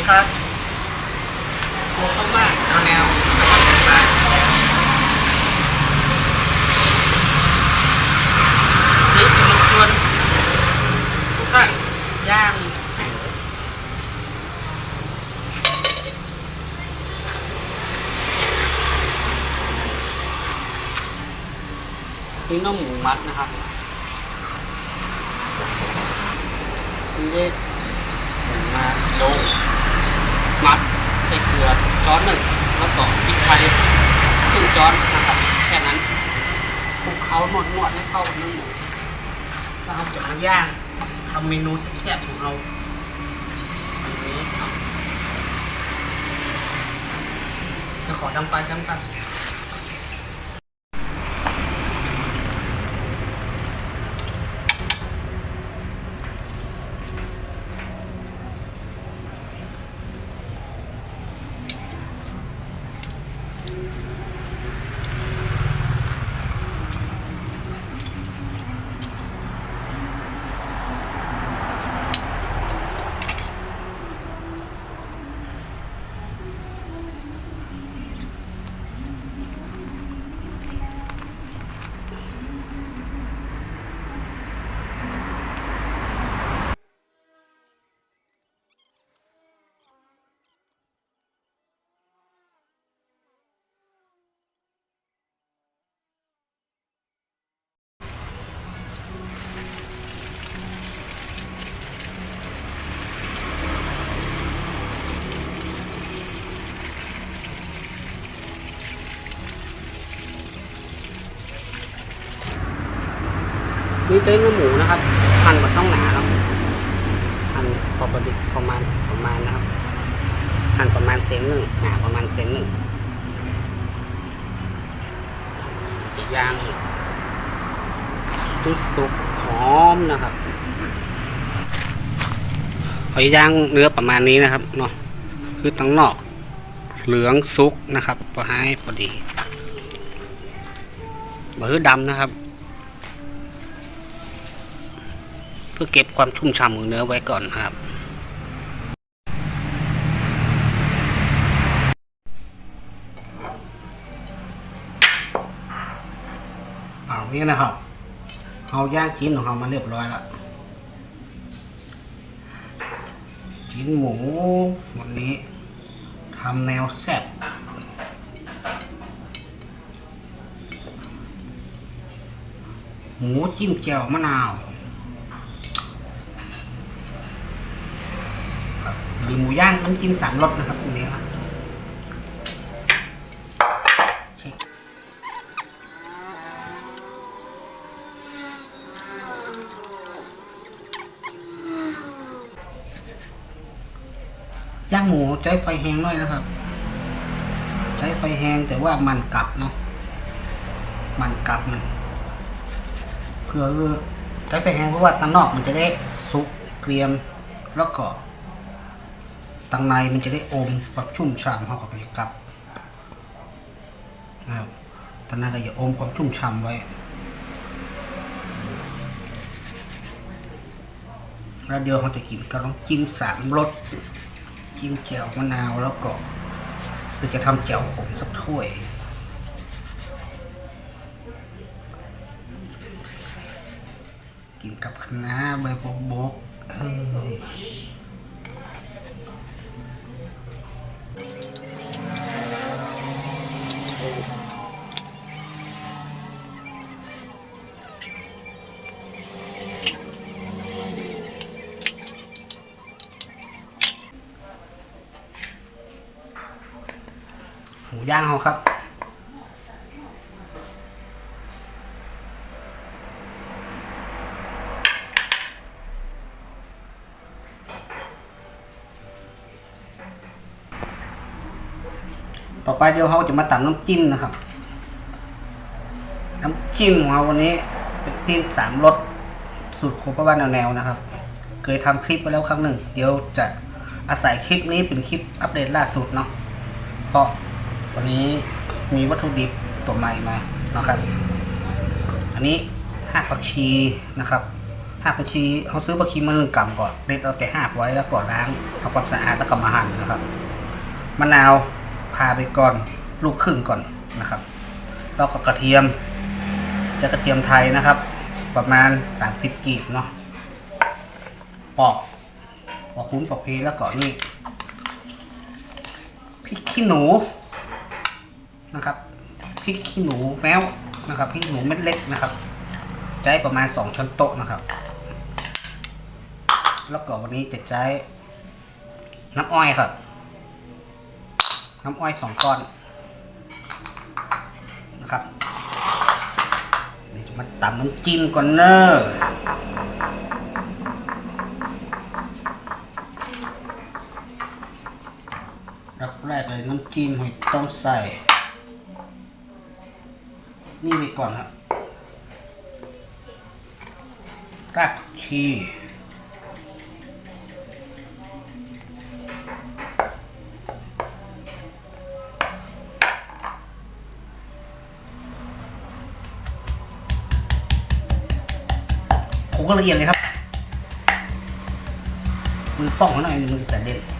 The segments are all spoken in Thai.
ดีครับโอ้เข้ามากแนวแนวนี่จะมาชวนทุกท่านย่างนี่น้องหมูมัดนะครับนี่ได้หมูมาลง มัดใส่เกลือช้อนหนึ่งแล้วก็พริกไทยครึ่งช้อนนะครับแค่นั้นคลุกเขาหมดหมดให้เข้ากับเนื้อหมูแล้วเราจะมาย่างทำเมนูแซ่บๆของเราอันนี้ครับจะขอดำไปกันกัน นี่เต้นเนื้อหมูนะครับหั่นมันต้องหนาครับหั่นพอประดิประมาณประมาณนะครับหั่นประมาณเซนหนึ่งหนาประมาณเซนหนึ่งอีกอย่างตุสุกหอมนะครับหอยย่างเนื้อประมาณนี้นะครับเนาะคือตั้งนอก เหลืองซุกนะครับพอให้พอดีบะฮือดำนะครับ พื่อเก็บความชุ่มฉ่ำของเนื้อไว้ก่อนครับ เอานี่นะครับเอาย่างชิ้นของเรามาเรียบร้อยแล้วชิ้นหมูวันนี้ทำแนวแซ่บหมูจิ้มแจ่วมะนาว หรือหมูย่างน้ำจิ้มสามรสนะครับตรงนี้ครับย่างหมูใช้ไฟแห้งหน่อยนะครับ ใช้ไฟแห้งแต่ว่ามันกลับเนาะมันกลับมันเพื่อใช้ไฟแห้งเพราะว่าตังนอกมันจะได้สุกเกรียมแล้วก็ ตังในมันจะได้อมความชุ่มฉ่ำเขากับไปกับนะครับตังในก็อย่าอมความชุ่มฉ่ำไว้ แล้วเดี๋ยวเขาจะกินก็ต้องจิ้มสามรสจิ้มแจ่วมะนาวแล้วก็หรือจะทำแจ่วขมสักถ้วยกินกับคะน้าใบโบกเอ้ย ย่างเขาครับต่อไปเดี๋ยวเขาจะมาตัดน้ำจิ้มนะครับ น้ำจิ้มของเราวันนี้เป็นจิ้มสามรสสูตรโคปบ้านแนวๆนะครับ เคยทำคลิปไปแล้วครั้งหนึ่ง เดี๋ยวจะอาศัยคลิปนี้เป็นคลิปอัปเดตล่าสุดเนาะเพราะ วันนี้มีวัตถุดิบตัวใหม่มานะครับ อันนี้หักผักชีนะครับหักผักชีเขาซื้อผักชีมาหนึ่งกำก่อนเด็ดเอาแต่หักไว้แล้วก็ล้างทำความสะอาดแล้วก็มาหั่นนะครับมะนาวพาไปก่อนลูกครึ่งก่อนนะครับแล้วก็กระเทียม จะกระเทียมไทยนะครับ ประมาณ 30กีบเนาะปอกปอกคุ้นปอกเพแล้วก็นี่พริกขี้หนู นะครับพริกขี้หนูแมวนะครับพริกขี้หนูเม็ดเล็กนะครับใช้ประมาณ 2ช้อนโต๊ะนะครับ แล้วก็วันนี้จะใช้น้ำอ้อยครับ น้ำอ้อยสองก้อนนะครับเดี๋ยวจะมาตำน้ำจิ้มก่อนเนอะรับแรกเลยน้ำจิ้มให้ต้องใส่ นี่ไปก่อนครับรากผักชีผมก็ละเอียดเลยครับมือป้องเขาหน่อยมือจะเด่น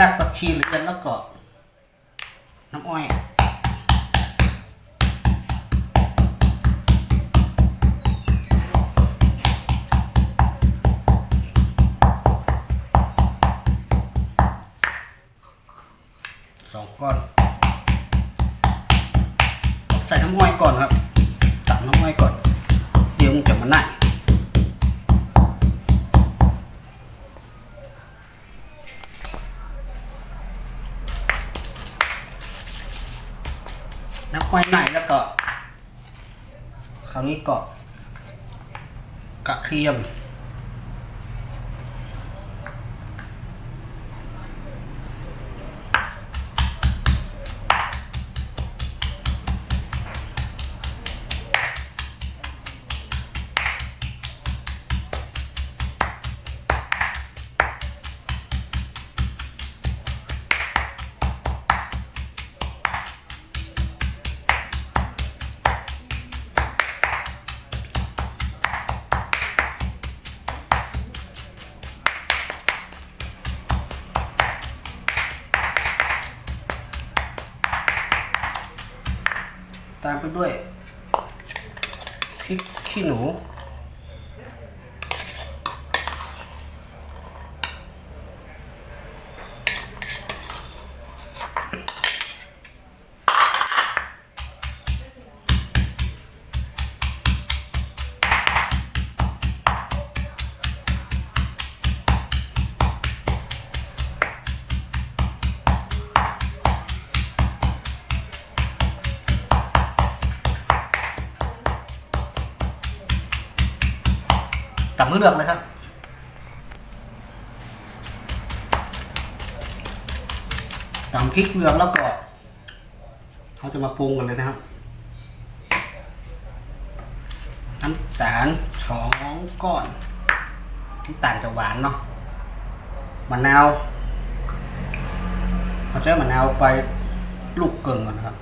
รากผักชีเหลือแล้วก็น้ำอ้อยสองก้อน ใส่น้ำอ้อยก่อนครับตักน้ำอ้อยก่อน เดี๋ยวมันจะมาหน่าย น้ำอ้อยหน่แล้วก็ คราวนี้ก็กระเทียม ตามไปด้วยพริกขี้หนู เลือกเลยครับตำพริกเลือกแล้วก็เขาจะมาปรุงกันเลยนะครับ น้ำตาลสองก้อนน้ำตาลจะหวานเนาะมะนาวเขาใช้มะนาวไปลูกเกิงก่อนนะครับ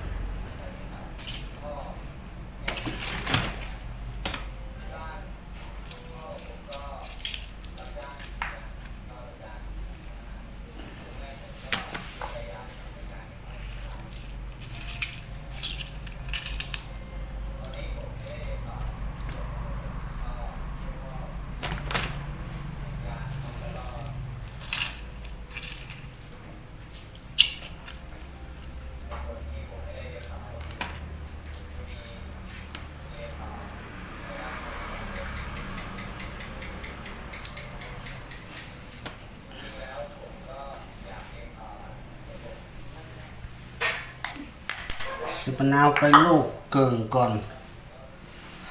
มะนาวไปลูกเกิงก่อน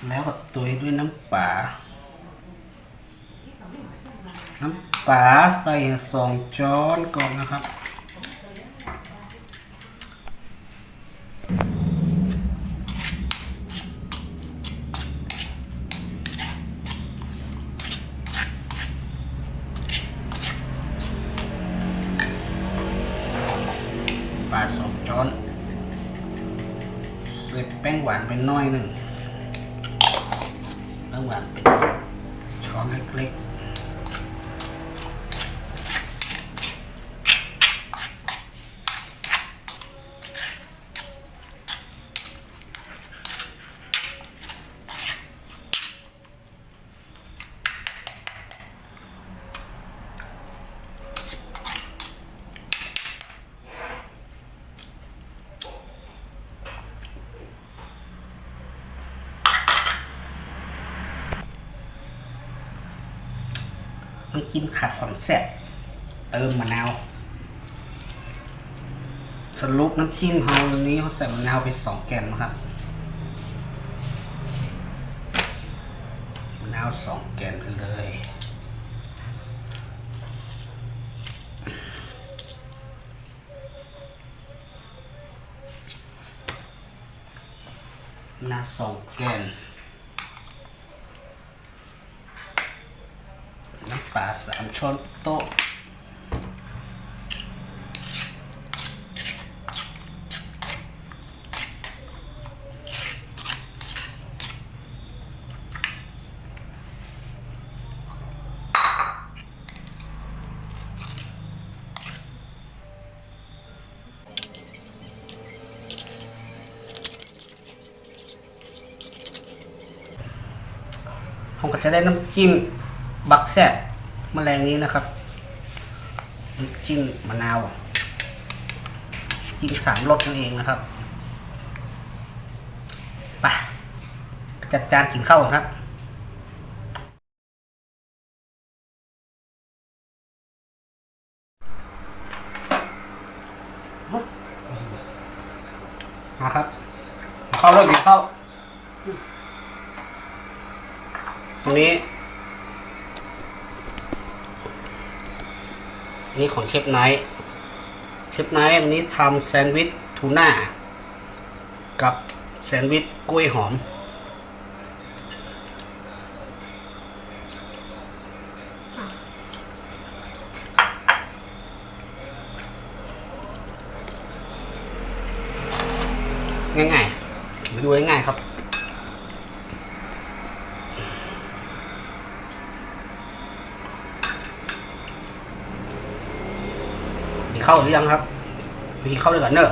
แล้วก็ตุยด้วยน้ำปลา น้ำปลาใส่สองช้อนก่อนนะครับ วานเป็นช้อนเล็กๆ น้ำจิ้มขัดความแซ่บเติมมะนาว สรุปน้ำจิ้มเราวันนี้เขาใส่มะนาวไปสองแกนนะครับมะนาวสองแกนไปเลยมะนาวสองแกน น้ำ ปลาสามช้อนโต๊ะผมก็จะได้น้ำจิ้มบักแซบ มแมลงนี้นะครับจิ้มมะนาวจิ้มสามรสนั่นเองนะครับไปจัดจานกินข้าวครับมาครับ เข้าเริ่มกินข้าวตรงนี้ นี่ของเชฟไนท์เชฟไนท์วันนี้ทำแซนด์วิชทูน่ากับแซนด์วิชกล้วยหอม ง่ายๆดูง่ายๆครับ เข้าหรือยังครับมีเข้าด้วยกันเนอะ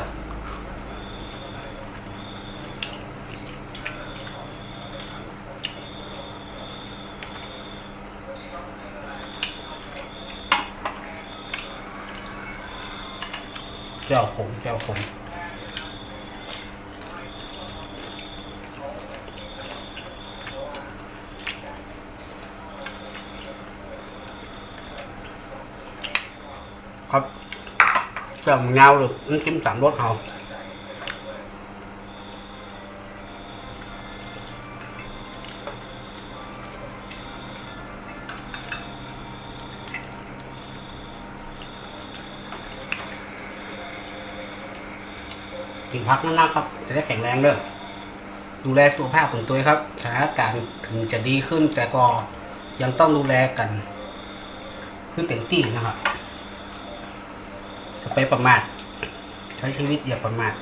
แก้วขมแก้วขม แก้วมันยาหรือมันจิ้มสามรสเอากินพักนั่นนะครับ จะได้แข็งแรงเด้อดูแลสุขภาพของตัวเองครับสถานการณ์ถึงจะดีขึ้นแต่ก็ยังต้องดูแลกันเพื่อเต็มที่นะครับ ไปประมาท ใช้ชีวิตอย่าประมาท